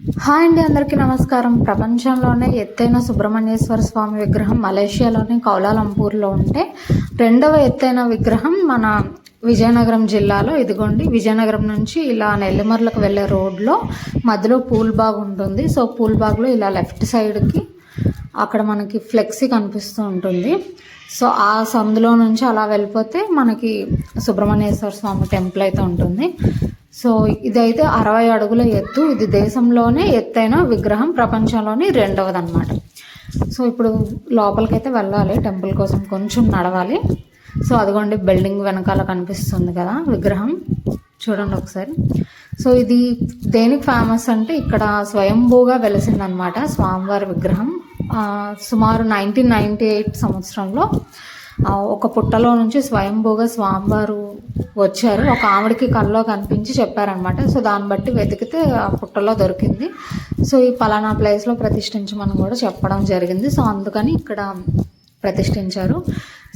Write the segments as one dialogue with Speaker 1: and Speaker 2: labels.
Speaker 1: Hi అండి అందరికీ నమస్కారం. ప్రపంచంలోనే ఎత్తైన సుబ్రహ్మణ్యేశ్వర స్వామి విగ్రహం మలేషియాలోని కౌలాలంపూర్లో ఉంటే రెండవ ఎత్తైన విగ్రహం మన విజయనగరం జిల్లాలో. ఇదిగోండి విజయనగరం నుంచి ఇలా నెల్లిమర్లకు వెళ్ళే రోడ్లో మధ్యలో పూల్ బాగ్ ఉంటుంది. సో పూల్ బాగ్లో ఇలా లెఫ్ట్ సైడ్కి అక్కడ మనకి ఫ్లెక్సీ కనిపిస్తూ ఉంటుంది. సో ఆ సందులో నుంచి అలా వెళ్ళిపోతే మనకి సుబ్రహ్మణ్యేశ్వర స్వామి టెంపుల్ అయితే ఉంటుంది. సో ఇదైతే అరవై అడుగుల ఎత్తు. ఇది దేశంలోనే ఎత్తైన విగ్రహం ప్రపంచంలోని రెండవది అనమాట సో ఇప్పుడు లోపలికైతే వెళ్ళాలి టెంపుల్ కోసం కొంచెం నడవాలి. సో అదిగోండి బిల్డింగ్ వెనకాల కనిపిస్తుంది కదా విగ్రహం. చూడండి ఒకసారి. సో ఇది దేనికి ఫేమస్ అంటే ఇక్కడ స్వయంభూగా వెలిసిందనమాట స్వామివారి విగ్రహం. సుమారు నైన్టీన్ నైంటీ ఎయిట్ సంవత్సరంలో ఒక పుట్టలో నుంచి స్వయంభూగా స్వామివారు వచ్చారు. ఒక ఆవిడకి కళ్ళలో కనిపించి చెప్పారనమాట సో దాన్ని బట్టి వెతికితే ఆ పుట్టలో దొరికింది. సో ఈ పలానా ప్లేస్లో ప్రతిష్ఠించమని కూడా చెప్పడం జరిగింది. సో అందుకని ఇక్కడ ప్రతిష్ఠించారు.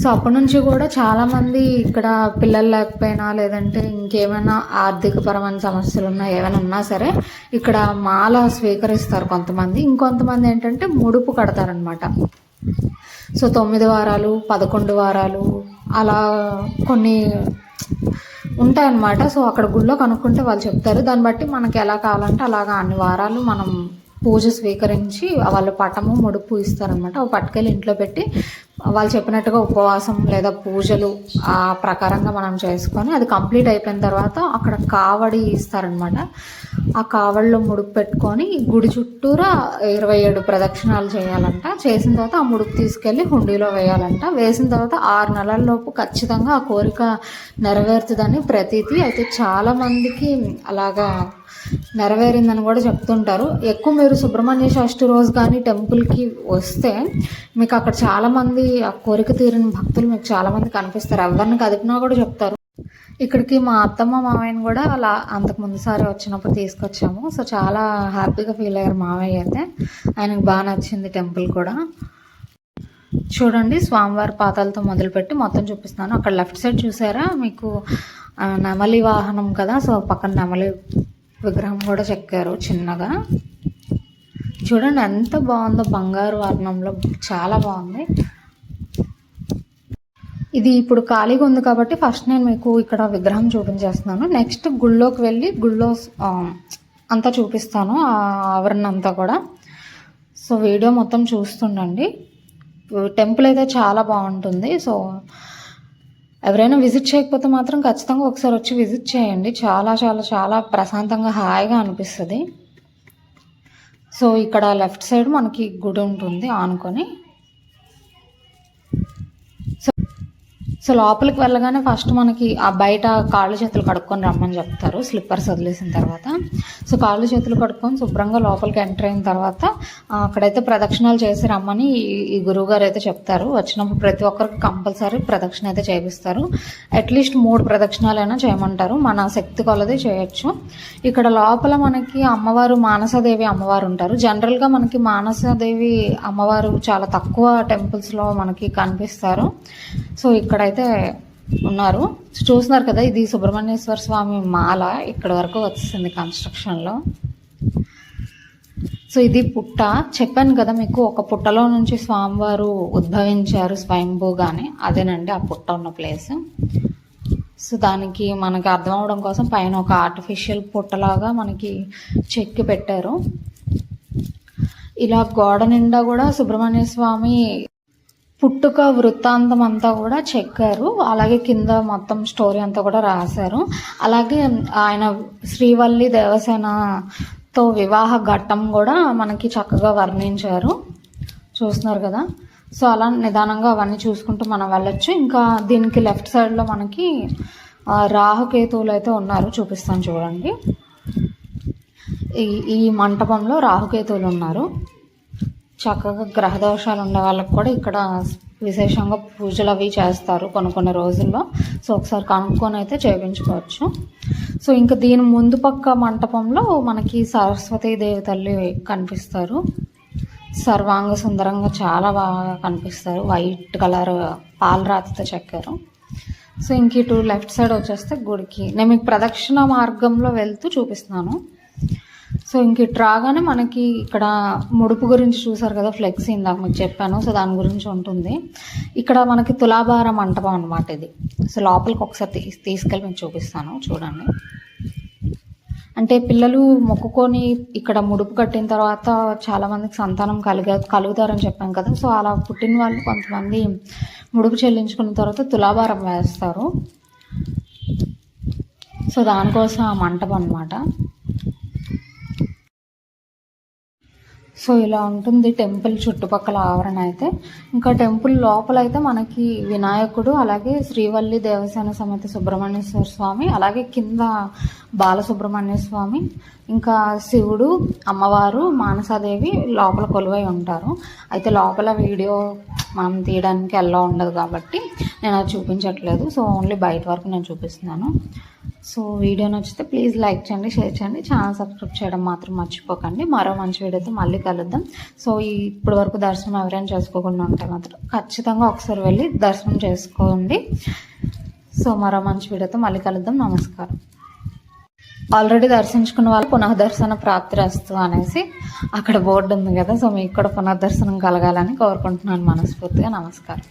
Speaker 1: సో అప్పటి నుంచి కూడా చాలామంది ఇక్కడ పిల్లలు లేకపోయినా లేదంటే ఇంకేమైనా ఆర్థికపరమైన సమస్యలు ఉన్నా ఏమైనా ఉన్నా సరే ఇక్కడ మాల స్వీకరిస్తారు కొంతమంది. ఇంకొంతమంది ఏంటంటే ముడుపు కడతారనమాట సో తొమ్మిది వారాలు పదకొండు వారాలు అలా కొన్ని ఉంటాయన్నమాట. సో అక్కడ గుళ్ళో కనుక్కుంటే వాళ్ళు చెప్తారు. దాన్ని బట్టి మనకి ఎలా కావాలంటే అలాగా అన్ని వారాలు మనం పూజ స్వీకరించి వాళ్ళ పటము ముడుపు ఇస్తారనమాట అవి పట్టుకెళ్ళి ఇంట్లో పెట్టి వాళ్ళు చెప్పినట్టుగా ఉపవాసం లేదా పూజలు ఆ ప్రకారంగా మనం చేసుకొని అది కంప్లీట్ అయిపోయిన తర్వాత అక్కడ కావడి ఇస్తారనమాట ఆ కావడిలో ముడుపు పెట్టుకొని గుడి చుట్టూరా ఇరవై ఏడు ప్రదక్షిణాలు చేయాలంట. చేసిన తర్వాత ఆ ముడుపు తీసుకెళ్ళి హుండీలో వేయాలంట. వేసిన తర్వాత ఆరు నెలల లోపు ఖచ్చితంగా ఆ కోరిక నెరవేరుతుందని ప్రతీతి. అయితే చాలా మందికి అలాగా నెరవేరిందని కూడా చెప్తుంటారు. ఎక్కువ మీరు సుబ్రహ్మణ్య షష్ఠి రోజు కానీ టెంపుల్కి వస్తే మీకు అక్కడ చాలామంది ఆ కోరిక తీరిన భక్తులు మీకు చాలామంది కనిపిస్తారు. ఎవరిని కదిపినా కూడా చెప్తారు. ఇక్కడికి మా అత్తమ్మ మామయ్యని కూడా అలా అంతకు ముందుసారి వచ్చినప్పుడు తీసుకొచ్చాము. సో చాలా హ్యాపీగా ఫీల్ అయ్యారు మామయ్య అయితే. ఆయనకు బాగా నచ్చింది టెంపుల్ కూడా. చూడండి స్వామివారి పాతాలతో మొదలుపెట్టి మొత్తం చూపిస్తాను అక్కడ లెఫ్ట్ సైడ్ చూసారా? మీకు నెమలి వాహనం కదా? సో పక్కన నెమలి విగ్రహం కూడా చెక్కారు చిన్నగా. చూడండి ఎంత బాగుందో బంగారు వర్ణంలో చాలా బాగుంది. ఇది ఇప్పుడు ఖాళీగా ఉంది కాబట్టి ఫస్ట్ నేను మీకు ఇక్కడ విగ్రహం చూపించేస్తున్నాను. నెక్స్ట్ గుళ్ళోకి వెళ్ళి గుళ్ళో అంతా చూపిస్తాను ఆ ఆవరణ అంతా కూడా. సో వీడియో మొత్తం చూస్తుండండి. టెంపుల్ అయితే చాలా బాగుంటుంది. సో ఎవరైనా విజిట్ చేయకపోతే మాత్రం ఖచ్చితంగా ఒకసారి వచ్చి విజిట్ చేయండి. చాలా చాలా చాలా ప్రశాంతంగా హాయిగా అనిపిస్తుంది. సో ఇక్కడ లెఫ్ట్ సైడ్ మనకి గుడి ఉంటుంది ఆనుకొని. సో లోపలికి వెళ్ళగానే ఫస్ట్ మనకి ఆ బయట కాళ్ళు చేతులు కడుక్కొని రమ్మని చెప్తారు. స్లిప్పర్స్ వదిలేసిన తర్వాత. సో కాళ్ళు చేతులు కడుక్కొని శుభ్రంగా లోపలికి ఎంటర్ అయిన తర్వాత అక్కడైతే ప్రదక్షిణాలు చేసి రమ్మని ఈ- గురువుగారు గురువు గారు అయితే చెప్తారు. వచ్చినప్పుడు ప్రతి ఒక్కరికి కంపల్సరీ ప్రదక్షిణ అయితే చేపిస్తారు. అట్లీస్ట్ మూడు ప్రదక్షిణాలైనా చేయమంటారు. మన శక్తి కొలది చేయొచ్చు. ఇక్కడ లోపల మనకి అమ్మవారు మానసదేవి అమ్మవారు ఉంటారు. జనరల్గా మనకి మానసదేవి అమ్మవారు చాలా తక్కువ టెంపుల్స్లో మనకి కనిపిస్తారు. సో ఇక్కడ అయితే ఉన్నారు చూస్తున్నారు కదా ఇది సుబ్రహ్మణ్యేశ్వర స్వామి మాల ఇక్కడ వరకు వచ్చేసింది కన్స్ట్రక్షన్లో సో ఇది పుట్ట. చెప్పాను కదా మీకు ఒక పుట్టలో నుంచి స్వామివారు ఉద్భవించారు స్వయంభూగానే. అదేనండి ఆ పుట్ట ఉన్న ప్లేస్ సో దానికి మనకి అర్థం అవడం కోసం పైన ఒక ఆర్టిఫిషియల్ పుట్టలాగా మనకి చెక్కి పెట్టారు. ఇలా గోడ నిండా కూడా సుబ్రహ్మణ్య స్వామి పుట్టుక వృత్తాంతం అంతా కూడా చెక్కారు. అలాగే కింద మొత్తం స్టోరీ అంతా కూడా రాశారు. అలాగే ఆయన శ్రీవల్లి దేవసేనతో వివాహ ఘట్టం కూడా మనకి చక్కగా వర్ణించారు. చూస్తున్నారు కదా? సో అలా నిదానంగా అవన్నీ చూసుకుంటూ మనం వెళ్ళొచ్చు. ఇంకా దీనికి లెఫ్ట్ సైడ్లో మనకి రాహుకేతువులు అయితే ఉన్నారు. చూపిస్తాను చూడండి. ఈ ఈ మంటపంలో రాహుకేతువులు ఉన్నారు. చక్కగా గ్రహ దోషాలు ఉండే వాళ్ళకి కూడా ఇక్కడ విశేషంగా పూజలు అవి చేస్తారు కొన్ని కొన్ని రోజుల్లో. సో ఒకసారి కనుక్కొని అయితే చేయించుకోవచ్చు సో ఇంకా దీని ముందు పక్క మంటపంలో మనకి సరస్వతీదేవి తల్లి కనిపిస్తారు. సర్వాంగ సుందరంగా చాలా బాగా కనిపిస్తారు. వైట్ కలర్ పాలరాతితో చెక్కారు. సో ఇంక ఇటు లెఫ్ట్ సైడ్ వచ్చేస్తే గుడికి. నేను మీకు ప్రదక్షిణ మార్గంలో వెళ్తూ చూపిస్తున్నాను. సో ఇంక ఇటు రాగానే మనకి ఇక్కడ ముడుపు గురించి చూసారు కదా ఫ్లెక్స్ ఇందాక మీకు చెప్పాను. సో దాని గురించి ఉంటుంది. ఇక్కడ మనకి తులాభార మంటపం అనమాట ఇది. సో లోపలికి ఒకసారి తీ తీసుకెళ్ళి మీకు చూపిస్తాను. చూడండి. అంటే పిల్లలు మొక్కుకొని ఇక్కడ ముడుపు కట్టిన తర్వాత చాలామందికి సంతానం కలిగే కలుగుతారని చెప్పాను కదా. సో అలా పుట్టిన వాళ్ళు కొంతమంది ముడుపు చెల్లించుకున్న తర్వాత తులాభారం వేస్తారు. సో దానికోసం ఆ మంటపం అనమాట సో ఇలా ఉంటుంది టెంపుల్ చుట్టుపక్కల ఆవరణ అయితే. ఇంకా టెంపుల్ లోపల అయితే మనకి వినాయకుడు అలాగే శ్రీవల్లి దేవసేన సమేత సుబ్రహ్మణ్యేశ్వర స్వామి అలాగే కింద బాలసుబ్రహ్మణ్య స్వామి ఇంకా శివుడు అమ్మవారు మానసాదేవి లోపల కొలువై ఉంటారు. అయితే లోపల వీడియో మనం తీయడానికి ఎలా ఉండదు కాబట్టి నేను అది చూపించట్లేదు. సో ఓన్లీ బయట వరకు నేను చూపిస్తున్నాను. సో వీడియో నచ్చితే ప్లీజ్ లైక్ చేయండి షేర్ చేయండి. ఛానల్ సబ్స్క్రైబ్ చేయడం మాత్రం మర్చిపోకండి. మరో మంచి వీడియోతో మళ్ళీ కలుద్దాం. సో ఇప్పటి వరకు దర్శనం ఎవరైనా చేసుకోకుండా ఉంటే మాత్రం ఖచ్చితంగా ఒకసారి వెళ్ళి దర్శనం చేసుకోండి. సో మరో మంచి వీడియోతో మళ్ళీ కలుద్దాం. నమస్కారం. ఆల్రెడీ దర్శించుకున్న వాళ్ళు పునఃదర్శన ప్రాప్తిరస్తు అనేసి అక్కడ బోర్డు ఉంది కదా సో మీకు కూడా పునఃదర్శనం కలగాలని కోరుకుంటున్నాను మనస్ఫూర్తిగా. నమస్కారం.